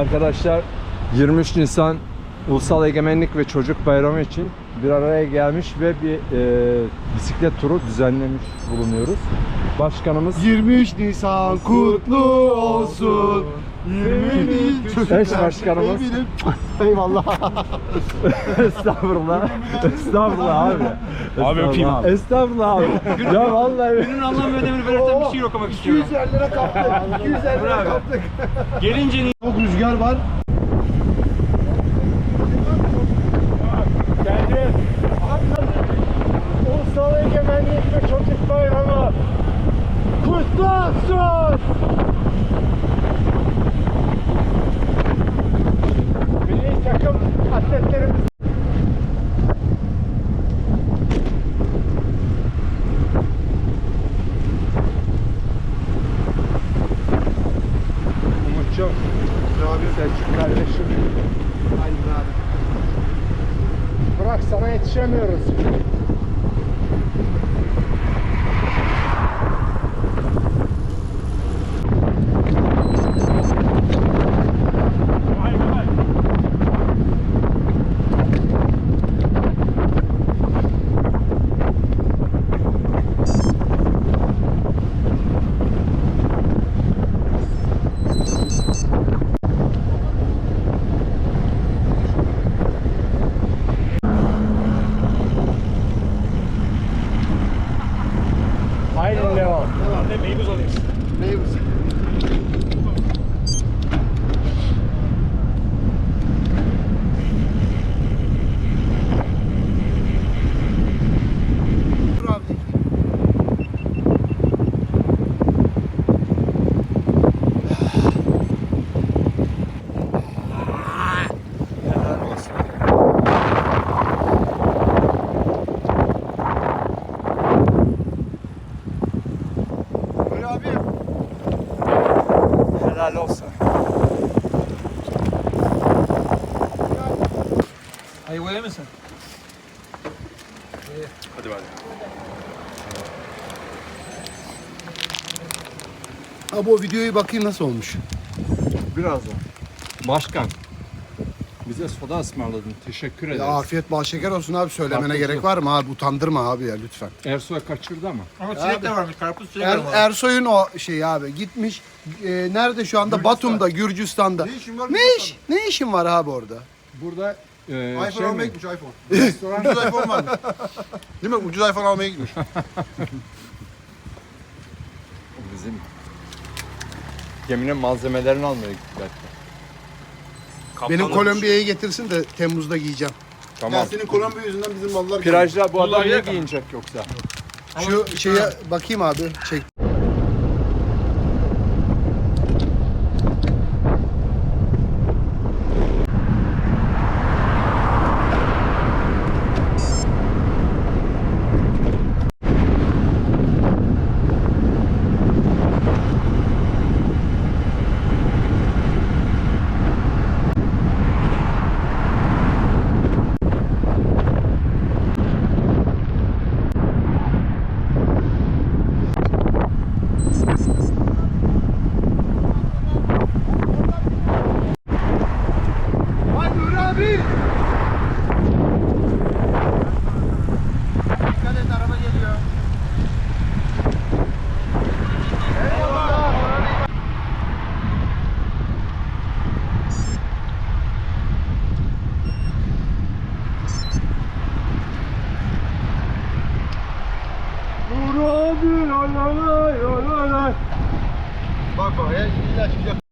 Arkadaşlar 23 Nisan Ulusal Egemenlik ve Çocuk Bayramı için bir araya gelmiş ve bir e, bisiklet turu düzenlemiş bulunuyoruz. Başkanımız 23 Nisan kutlu olsun. 23 Eş başkanımız. Eyvallah. Estağfurullah. Estağfurullah abi. Abi öpeyim. Estağfurullah. Abi. ya vallahi Günün anlam ve önemini belirten bir şiir okumak istiyorum. 200 lira kaptık. 200 lira kaptık. Gelince Çok rüzgar var. Geldi. Ulusal Egemenlik ve Çocuk Bayramı kutlu olsun. Milli takım atletlerimiz Umut'cum, Abi. Selçuk kardeşim. Aynen abi. Bırak sana yetişemiyoruz. É meio violência. Meio. Helal olsun. Ayvaya mısın? Hadi hadi. Abi o videoyu bakayım nasıl olmuş. Birazdan. Başkan. Bize soda ısmarladın. Teşekkür ederiz. Ya afiyet bal şeker olsun abi söylemene Karpuzlu. gerek var mı abi utandırma abi ya lütfen. Ersoy kaçırdı ama. Ama çilek de varmış. Karpuz çilek Er, var. Ersoy'un o şey abi gitmiş e, nerede şu anda Batum'da Gürcistan'da. Ne işin var? Ne iş? Ne işin var abi orada? Burada e, iPhone şey almaya mi? gitmiş iPhone. Restoran Ucuz iPhone var. Değil mi? Ucuz iPhone almaya gitmiş. bizim geminin malzemelerini almaya gittiler. Benim Kolombiya'ya getirsin de Temmuz'da giyeceğim. Tamam. Ya senin Kolombiya yüzünden bizim mallar Plajda bu adam Vallahi ne yakın. giyinecek yoksa? Şu şeye bakayım abi. Çek. Bak bak ya illa çıkacak.